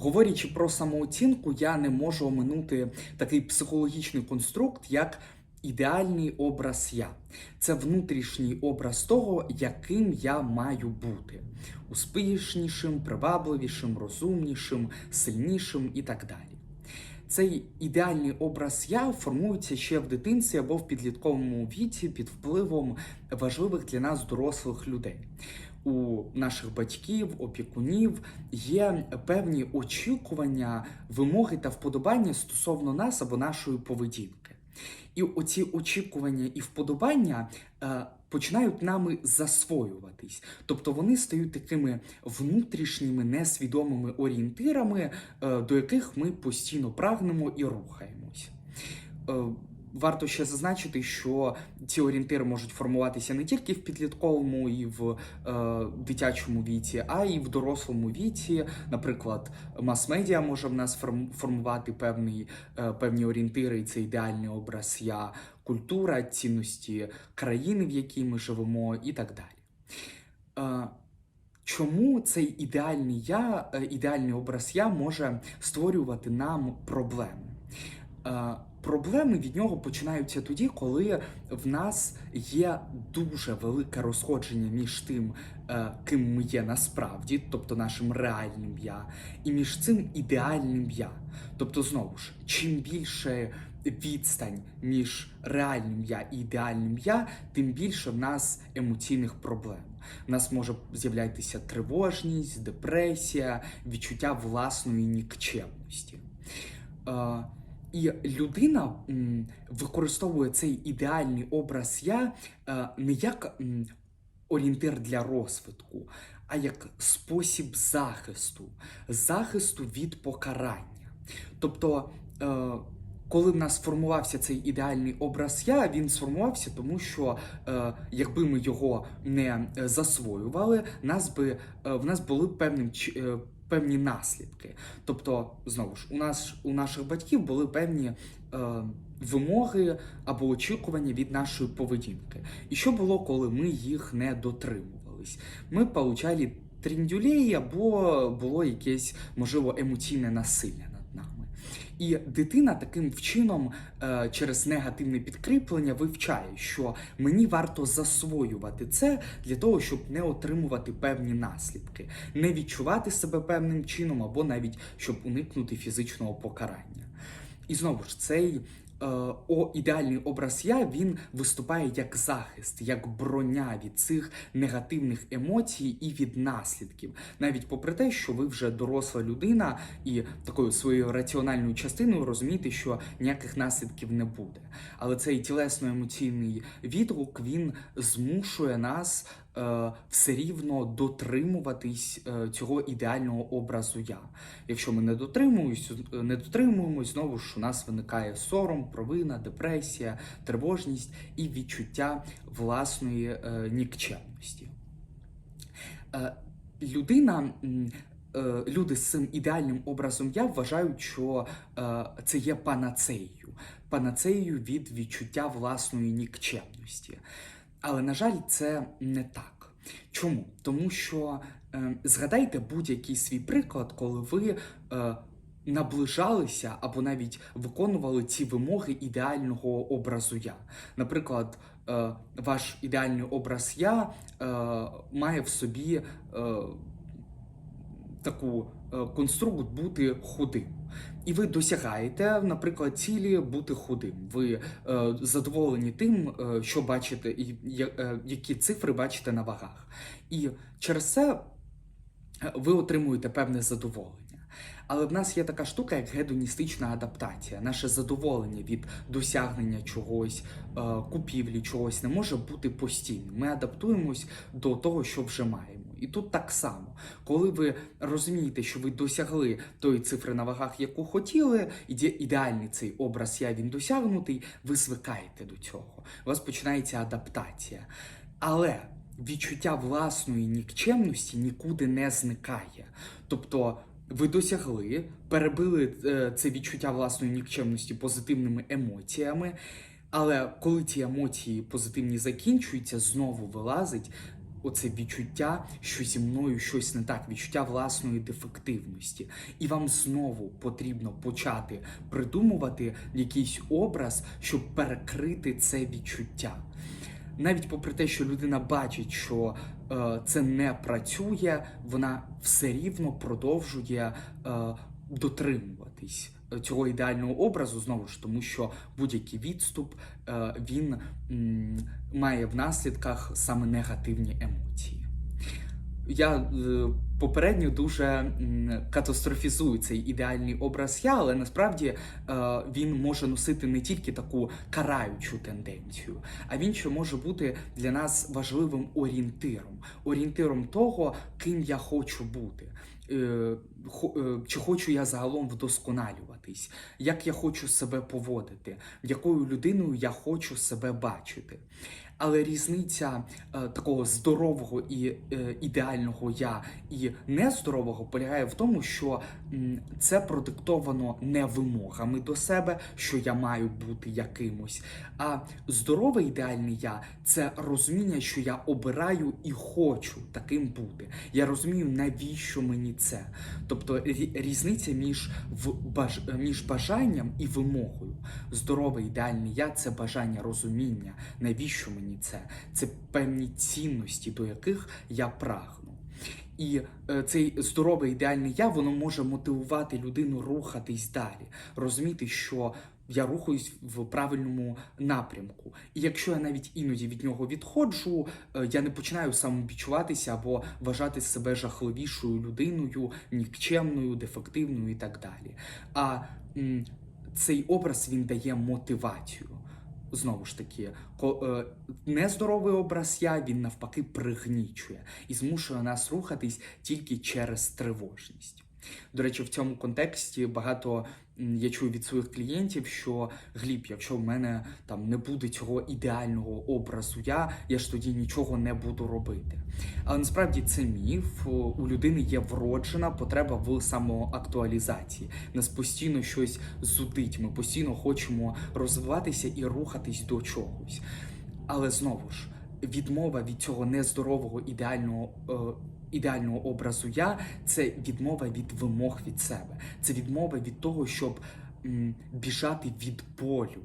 Говорячи про самооцінку, я не можу оминути такий психологічний конструкт, як ідеальний образ я. Це внутрішній образ того, яким я маю бути: успішнішим, привабливішим, розумнішим, сильнішим і так далі. Цей ідеальний образ я формується ще в дитинстві або в підлітковому віці під впливом важливих для нас дорослих людей. У наших батьків, опікунів є певні очікування, вимоги та вподобання стосовно нас або нашої поведінки. І оці очікування і вподобання е, починають нами засвоюватись. Тобто вони стають такими внутрішніми несвідомими орієнтирами, е, до яких ми постійно прагнемо і рухаємось. Варто ще зазначити, що ці орієнтири можуть формуватися не тільки в підлітковому і в е, дитячому віці, а й в дорослому віці. Наприклад, мас-медіа може в нас формувати певний, е, певні орієнтири, і це ідеальний образ я, культура, цінності країни, в якій ми живемо, і так далі. Е, Чому цей ідеальний я, е, ідеальний образ я може створювати нам проблеми? Е, Проблеми від нього починаються тоді, коли в нас є дуже велике розходження між тим, е, ким ми є насправді, тобто нашим реальним я, і між цим ідеальним я. Тобто, знову ж, чим більше відстань між реальним я і ідеальним я, тим більше в нас емоційних проблем. У нас може з'являтися тривожність, депресія, відчуття власної нікчемності. І людина м, використовує цей ідеальний образ я е, не як м, орієнтир для розвитку, а як спосіб захисту, захисту від покарання. Тобто, е, коли в нас сформувався цей ідеальний образ я, він сформувався, тому що е, якби ми його не е, засвоювали, нас би, е, в нас були певним е, певні наслідки. Тобто, знову ж, у нас у наших батьків були певні е, вимоги або очікування від нашої поведінки. І що було, коли ми їх не дотримувались? Ми получали тріндюлей або було якесь можливо емоційне насилля. І дитина таким чином е, через негативне підкріплення вивчає, що мені варто засвоювати це для того, щоб не отримувати певні наслідки, не відчувати себе певним чином, або навіть щоб уникнути фізичного покарання. І знову ж цей о, ідеальний образ я він виступає як захист, як броня від цих негативних емоцій і від наслідків, навіть попри те, що ви вже доросла людина і такою своєю раціональною частиною розумієте, що ніяких наслідків не буде. Але цей тілесно-емоційний відгук він змушує нас е, все рівно дотримуватись е, цього ідеального образу я. Якщо ми не дотримуємось, не дотримуємось, знову ж у нас виникає сором, провина, депресія, тривожність і відчуття власної е, нікчемності. Е, людина. е, Люди з цим ідеальним образом я вважають, що е, це є панацеєю, панацеєю від відчуття власної нікчемності. Але, на жаль, це не так. Чому? Тому що е, згадайте будь-який свій приклад, коли ви е, наближалися або навіть виконували ці вимоги ідеального образу я. Наприклад, е, ваш ідеальний образ я е, має в собі е, таку е, конструкт бути худим. І ви досягаєте, наприклад, цілі бути худим. Ви е, задоволені тим, е, що бачите, і е, е, які цифри бачите на вагах. І через це е, ви отримуєте певне задоволення. Але в нас є така штука, як гедоністична адаптація. Наше задоволення від досягнення чогось, е, купівлі чогось не може бути постійним. Ми адаптуємось до того, що вже маємо. І тут так само, коли ви розумієте, що ви досягли тої цифри на вагах, яку хотіли, іде ідеальний цей образ я він досягнутий, ви звикаєте до цього. У вас починається адаптація. Але відчуття власної нікчемності нікуди не зникає. Тобто ви досягли, перебили е, це відчуття власної нікчемності позитивними емоціями. Але коли ці емоції позитивні закінчуються, знову вилазить оце відчуття, що зі мною щось не так, відчуття власної дефективності. І вам знову потрібно почати придумувати якийсь образ, щоб перекрити це відчуття. Навіть попри те, що людина бачить, що це не працює, вона все рівно продовжує е, дотримуватись е, цього ідеального образу знову ж тому, що будь-який відступ е, він має в наслідках саме негативні емоції. Я е, попередньо дуже м, катастрофізую цей ідеальний образ я, але насправді е, він може носити не тільки таку караючу тенденцію, а він ще може бути для нас важливим орієнтиром, орієнтиром того, ким я хочу бути. Е, е, Чи хочу я загалом вдосконалюватись, як я хочу себе поводити, якою людиною я хочу себе бачити. Але різниця е, такого здорового і е, ідеального я і нездорового полягає в тому, що це продиктовано не вимогами до себе, що я маю бути якимось. А здорове ідеальне я це розуміння, що я обираю і хочу таким бути. Я розумію, навіщо мені це. Тобто різниця між, в, баж, між бажанням і вимогою. Здорове ідеальне я це бажання розуміння, навіщо мені це? Це певні цінності, до яких я прагну. І е, цей здорове ідеальне я воно може мотивувати людину рухатись далі, розуміти, що я рухаюсь в правильному напрямку. І якщо я навіть іноді від нього відходжу, е, я не починаю самовідчуватися або вважати себе жахливішою людиною, нікчемною, дефективною і так далі. А цей образ він дає мотивацію. Знову ж таки, е, нездоровий образ я він навпаки пригнічує і змушує нас рухатись тільки через тривожність. До речі, в цьому контексті багато я чую від своїх клієнтів, що Гліб, якщо в мене там не буде цього ідеального образу, я, я ж тоді нічого не буду робити. Але насправді це міф. У людини є вроджена потреба в самоактуалізації. Нас постійно щось зудить. Ми постійно хочемо розвиватися і рухатись до чогось. Але знову ж, відмова від цього нездорового ідеального. е, Ідеального образу я це відмова від вимог від себе, це відмова від того, щоб м, біжати від болю.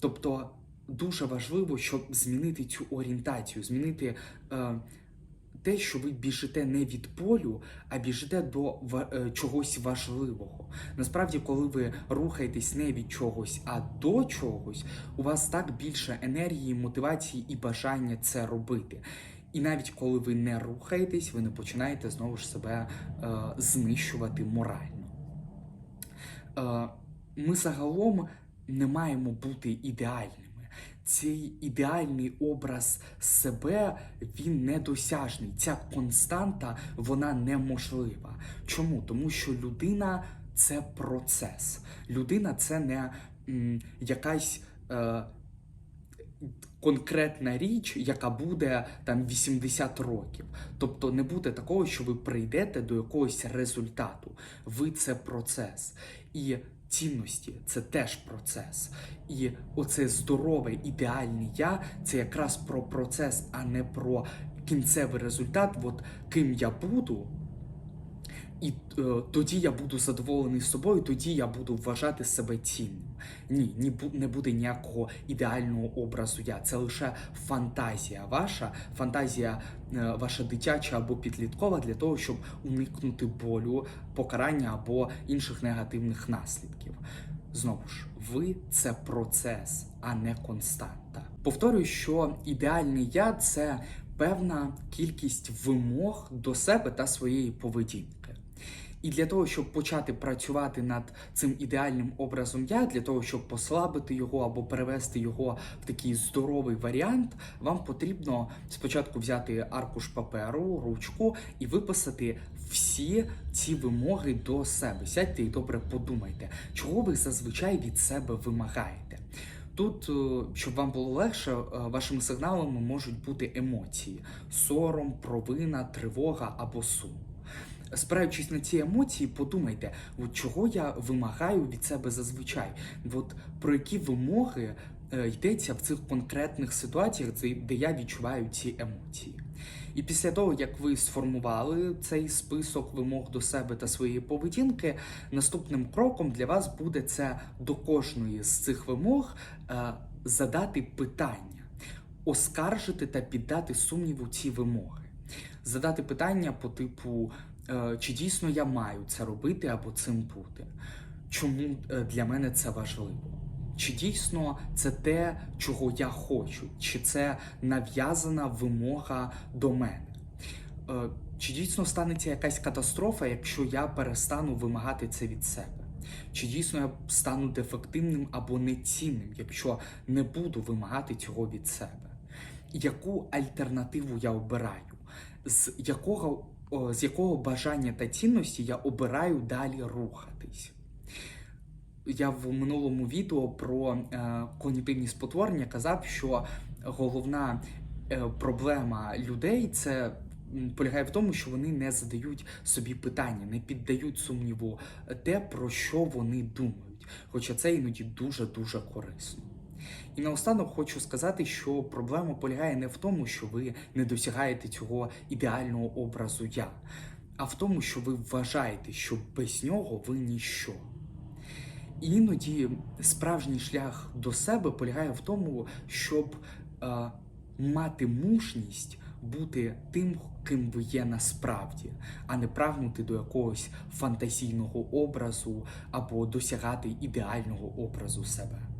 Тобто дуже важливо, щоб змінити цю орієнтацію, змінити е, те, що ви біжите не від болю, а біжите до е, чогось важливого. Насправді, коли ви рухаєтесь не від чогось, а до чогось, у вас так більше енергії, мотивації і бажання це робити. І навіть коли ви не рухаєтесь, ви не починаєте знову ж себе е, знищувати морально. Е, ми загалом не маємо бути ідеальними. Цей ідеальний образ себе він недосяжний. Ця константа вона неможлива. Чому? Тому що людина це процес. Людина це не м, якась. Е, Конкретна річ, яка буде там 80 років. Тобто не буде такого, що ви прийдете до якогось результату. Ви це процес. І цінності це теж процес. І оце здорове, ідеальне я це якраз про процес, а не про кінцевий результат. От ким я буду. І е, тоді я буду задоволений собою, тоді я буду вважати себе цінним. Ні, ні не буде ніякого ідеального образу я. Це лише фантазія ваша, фантазія е, ваша дитяча або підліткова для того, щоб уникнути болю, покарання або інших негативних наслідків. Знову ж, ви це процес, а не константа. Повторюю, що ідеальний я це певна кількість вимог до себе та своєї поведінки. І для того, щоб почати працювати над цим ідеальним образом я, для того, щоб послабити його або перевести його в такий здоровий варіант, вам потрібно спочатку взяти аркуш паперу, ручку і виписати всі ці вимоги до себе. Сядьте і добре подумайте, чого ви зазвичай від себе вимагаєте. Тут, е, щоб вам було легше, е, вашими сигналами можуть бути емоції: сором, провина, тривога або сум. Спираючись на ці емоції, подумайте, от чого я вимагаю від себе зазвичай, от про які вимоги е, йдеться в цих конкретних ситуаціях, де- я відчуваю ці емоції. І після того, як ви сформували цей список вимог до себе та своєї поведінки, наступним кроком для вас буде це до кожної з цих вимог е, задати питання, оскаржити та піддати сумніву ці вимоги. Задати питання по типу, чи дійсно я маю це робити або цим бути? Чому е, для мене це важливо? Чи дійсно це те, чого я хочу? Чи це нав'язана вимога до мене? Е, Чи дійсно станеться якась катастрофа, якщо я перестану вимагати це від себе? Чи дійсно я стану дефективним або нецінним, якщо не буду вимагати цього від себе? Яку альтернативу я обираю? З якого, з якого бажання та цінності я обираю далі рухатись? Я в минулому відео про е, когнітивні спотворення казав, що головна е, проблема людей це полягає в тому, що вони не задають собі питання, не піддають сумніву те, про що вони думають. Хоча це іноді дуже дуже корисно. І наостанок хочу сказати, що проблема полягає не в тому, що ви не досягаєте цього ідеального образу я, а в тому, що ви вважаєте, що без нього ви ніщо. І іноді справжній шлях до себе полягає в тому, щоб е, мати мужність бути тим, ким ви є насправді, а не прагнути до якогось фантазійного образу або досягати ідеального образу себе.